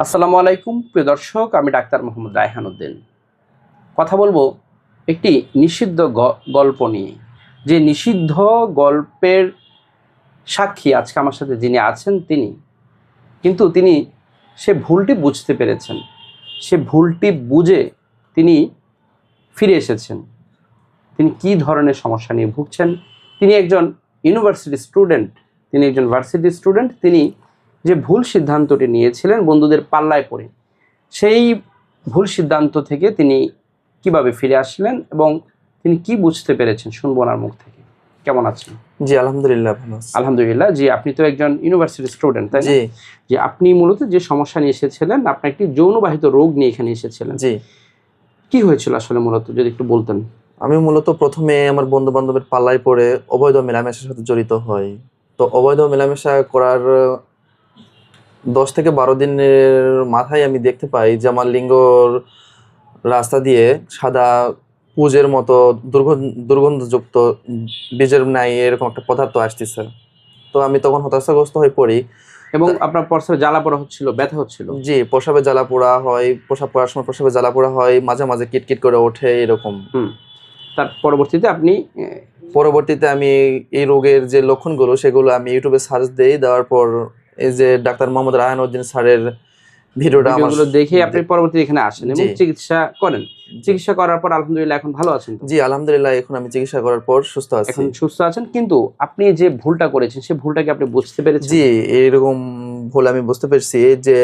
আসসালামু আলাইকুম, প্রিয় দর্শক, আমি ডাক্তার মোহাম্মদ রায়হান উদ্দিন। কথা বলব একটি নিষিদ্ধ গল্প নিয়ে। যে নিষিদ্ধ গল্পের সাক্ষী আজকে আমার সাথে যিনি আছেন তিনি, কিন্তু তিনি সে ভুলটি বুঝতে পেরেছেন। সে ভুলটি বুঝে তিনি ফিরে এসেছেন। তিনি কি ধরনের সমস্যা নিয়ে ভুগছেন? তিনি একজন ইউনিভার্সিটি স্টুডেন্ট, তিনি একজন ভার্সিটি স্টুডেন্ট, তিনি যে ভুল সিদ্ধান্তটি নিয়েছিলেন বন্ধুদের পাল্লায় পড়ে সেই ভুল সিদ্ধান্ত থেকে তিনি কীভাবে ফিরে আসলেন এবং তিনি কি বুঝতে পেরেছেন শুনব ওনার মুখ থেকে। কেমন আছেন? জি আলহামদুলিল্লাহ আলহামদুলিল্লাহ জি আপনি তো একজন ইউনিভার্সিটি স্টুডেন্ট তাই জি। যে আপনি মূলত যে সমস্যা নিয়ে এসেছিলেন আপনি একটি যৌনবাহিত রোগ নিয়ে এখানে এসেছিলেন। জি। কি হয়েছিল আসলে মূলত যদি একটু বলতেন? আমি মূলত প্রথমে আমার বন্ধু বান্ধবের পাল্লায় পড়ে অবৈধ মেলামেশার সাথে জড়িত হই। তো অবৈধ মেলামেশা করার দশ থেকে বারো দিনের মাথায় আমি দেখতে পাই যে আমার লিঙ্গর রাস্তা দিয়ে সাদা পুজের মতো দুর্গন্ধ দুর্গন্ধযুক্ত বীজের নাই এরকম একটা পদার্থ আসতেছে। তো আমি তখন হতাশাগ্রস্ত হয়ে পড়ি। এবং আপনার পরসে জ্বালা পড়া হচ্ছিল ব্যথা হচ্ছিল? জি প্রসাবে জ্বালা পোড়া হয় প্রসাব করার সময় প্রসাবে জ্বালা পোড়া হয় মাঝে মাঝে কিটকিট করে ওঠে এরকম। তার পরবর্তীতে আপনি পরবর্তীতে আমি এই রোগের যে লক্ষণগুলো সেগুলো আমি ইউটিউবে সার্চ দেই দেওয়ার পর এই যে ডাক্তার মোহাম্মদ রায়হান উদ্দিন স্যারের ভিডিওটা আমার দেখে আপনি পরবর্তী এখানে আসেন এবং চিকিৎসা করেন। চিকিৎসা করার পর আলহামদুলিল্লাহ এখন ভালো আছেন? জি আলহামদুলিল্লাহ এখন আমি চিকিৎসা করার পর সুস্থ আছি। এখন সুস্থ আছেন কিন্তু আপনি যে ভুলটা করেছেন সেই ভুলটাকে আপনি বুঝতে পেরেছেন? জি এরকম ভুল আমি বুঝতে পেরেছি যে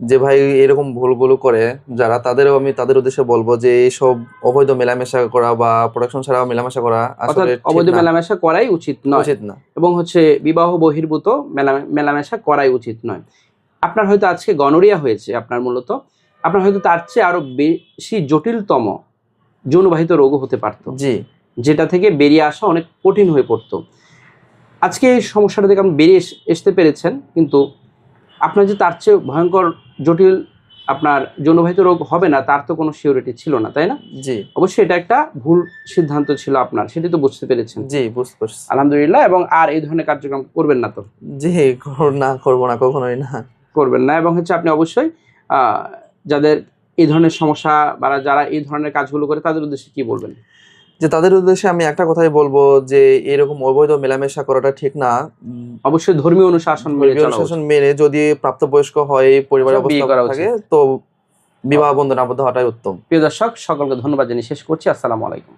যে ভাই এরকম ভুলগুলো করে যারা তাদেরও আমি তাদের উদ্দেশ্যে বলব যে এইসব অবৈধ মেলামেশা করা বা প্রোডাকশন ছাড়াও মেলামেশা করা আসলে অবৈধ মেলামেশা করাই উচিত নয়। উচিত না। এবং হচ্ছে বিবাহ বহির্ভূত মেলা- মেলামেশা করাই উচিত নয়। আপনার হয়তো আজকে গনোরিয়া হয়েছে আপনার মূলত। আপনার হয়তো তার চেয়ে আরও বেশি জটিলতম যৌনবাহিত রোগও হতে পারত। জি। যেটা থেকে বেরিয়ে আসা অনেক কঠিন হয়ে পড়তো। আজকে এই সমস্যাটা থেকে আপনি বেরিয়ে আসতে পেরেছেন কিন্তু আপনার যে তার চেয়ে ভয়ঙ্কর জটিল আপনার যৌনবাহিত রোগ হবে না তার তো কোনো সিওরিটি ছিল না তাই না? জি। অবশ্যই এটা একটা ভুল সিদ্ধান্ত ছিল আপনার সেটি তো বুঝতে পেরেছেন। জি বুঝতে পারছি। আলহামদুলিল্লাহ এবং আর এই ধরনের কার্যক্রম করবেন না তো? জি না করব না কখনোই না। করবেন না এবং হচ্ছে আপনি অবশ্যই যাদের এই ধরনের সমস্যা বা যারা এই ধরনের কাজগুলো করে তাদের উদ্দেশ্যে কি বলবেন? যে তাদের উদ্দেশ্যে আমি একটা কথাই বলব যে এরকম অবৈধ মেলামেশা করাটা ঠিক না। অবশ্যই ধর্মীয় অনুশাসন মেনে। অনুশাসন মেনে যদি প্রাপ্তবয়স্ক হয় পরিবারের অবস্থা করা থাকে তো বিবাহ বন্ধন আবদ্ধ হওয়াটাই উত্তম। প্রিয় দর্শক সকলকে ধন্যবাদ জানিয়ে শেষ করছি। আসসালামু আলাইকুম।